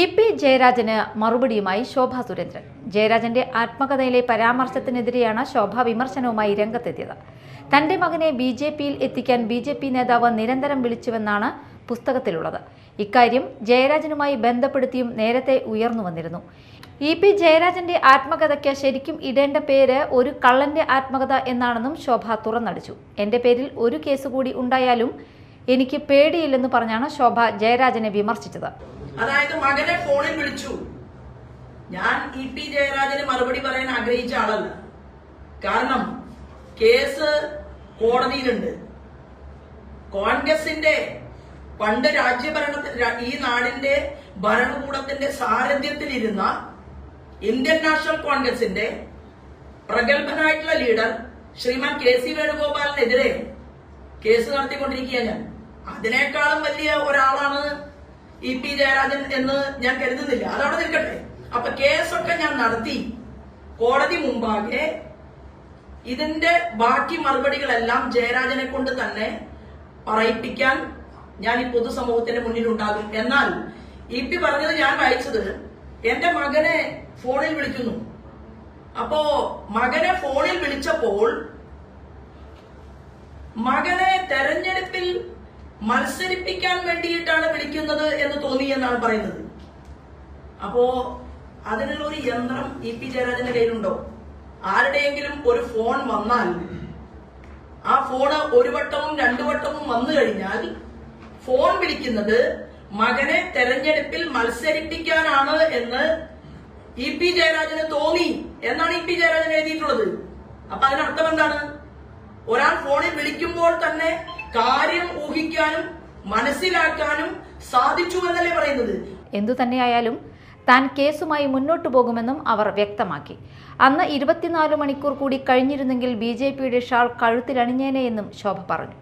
E P ജയരാജന് മറുപടിയുമായി ശോഭ സുരേന്ദ്രൻ. ജയരാജന്റെ ആത്മകഥയിലെ പരാമർശത്തിനെതിരെയാണ് ശോഭ വിമർശനവുമായി രംഗത്തെത്തിയത്. തന്റെ മകനെ ബി ജെ പിയിൽ എത്തിക്കാൻ ബി ജെ പി നേതാവ് നിരന്തരം വിളിച്ചുവെന്നാണ് പുസ്തകത്തിലുള്ളത്. ഇക്കാര്യം ജയരാജനുമായി ബന്ധപ്പെടുത്തിയും നേരത്തെ ഉയർന്നു വന്നിരുന്നു. ഇ പി ജയരാജന്റെ ആത്മകഥയ്ക്ക് ശരിക്കും ഇടേണ്ട പേര് ഒരു കള്ളന്റെ ആത്മകഥ എന്നാണെന്നും ശോഭ തുറന്നടിച്ചു. എന്റെ പേരിൽ ഒരു കേസ് കൂടി ഉണ്ടായാലും എനിക്ക് പേടിയില്ലെന്ന് പറഞ്ഞാണ് ശോഭ ജയരാജനെ വിമർശിച്ചത്. അതായത് മകനെ ഫോണിൽ വിളിച്ചു. ഞാൻ ഇ പി ജയരാജന് മറുപടി പറയാൻ ആഗ്രഹിച്ച ആളല്ല. കാരണം കേസ് കോടതിയിലുണ്ട്. കോൺഗ്രസിന്റെ പണ്ട് രാജ്യഭരണത്തിൽ ഈ നാടിന്റെ ഭരണകൂടത്തിന്റെ സാരഥ്യത്തിലിരുന്ന ഇന്ത്യൻ നാഷണൽ കോൺഗ്രസിന്റെ പ്രഗത്ഭനായിട്ടുള്ള ലീഡർ ശ്രീമാൻ കെ സി വേണുഗോപാലിനെതിരെ കേസ് നടത്തിക്കൊണ്ടിരിക്കുകയാണ് ഞാൻ. അതിനേക്കാളും വലിയ ഒരാളാണ് ഇ പി ജയരാജൻ എന്ന് ഞാൻ കരുതുന്നില്ല. അതവിടെ നിൽക്കട്ടെ. അപ്പൊ കേസൊക്കെ ഞാൻ നടത്തി. കോടതി മുമ്പാകെ ഇതിന്റെ ബാക്കി മറുപടികളെല്ലാം ജയരാജനെ കൊണ്ട് തന്നെ പറയിപ്പിക്കാൻ ഞാൻ ഈ പൊതുസമൂഹത്തിന്റെ മുന്നിൽ ഉണ്ടാകും എന്നാൽ ഇ പി പറഞ്ഞത് ഞാൻ വായിച്ചത് എന്റെ മകനെ ഫോണിൽ വിളിക്കുന്നു. അപ്പോ മകനെ ഫോണിൽ വിളിച്ചപ്പോൾ മകനെ തെരഞ്ഞെടുപ്പിൽ മത്സരിപ്പിക്കാൻ വേണ്ടിയിട്ടാണ് വിളിക്കുന്നത് എന്ന് തോന്നി എന്നാണ് പറയുന്നത്. അപ്പോ അതിനുള്ള ഒരു യന്ത്രം ഇ പി ജയരാജന്റെ കയ്യിലുണ്ടോ? ആരുടെയെങ്കിലും ഒരു ഫോൺ വന്നാൽ ആ ഫോണ് ഒരു വട്ടവും രണ്ടു വട്ടവും വന്നു കഴിഞ്ഞാൽ ഫോൺ വിളിക്കുന്നത് മകനെ തെരഞ്ഞെടുപ്പിൽ മത്സരിപ്പിക്കാനാണ് എന്ന് ഇ പി ജയരാജന് തോന്നി എന്നാണ് ഇ പി ജയരാജൻ എഴുതിയിട്ടുള്ളത്. അപ്പൊ അതിനർത്ഥം എന്താണ്? ഒരാൾ ഫോണിൽ വിളിക്കുമ്പോൾ തന്നെ കാര്യം ഊഹിക്കാനും മനസ്സിലാക്കാനും സാധിച്ചു എന്നല്ലേ പറയുന്നത്? എന്തു തന്നെയായാലും താൻ കേസുമായി മുന്നോട്ടു പോകുമെന്നും അവർ വ്യക്തമാക്കി. അന്ന് ഇരുപത്തിനാല് മണിക്കൂർ കൂടി കഴിഞ്ഞിരുന്നെങ്കിൽ ബി ജെ പിയുടെ ഷാൾ കഴുത്തിലണിഞ്ഞേനെയെന്നും ശോഭ പറഞ്ഞു.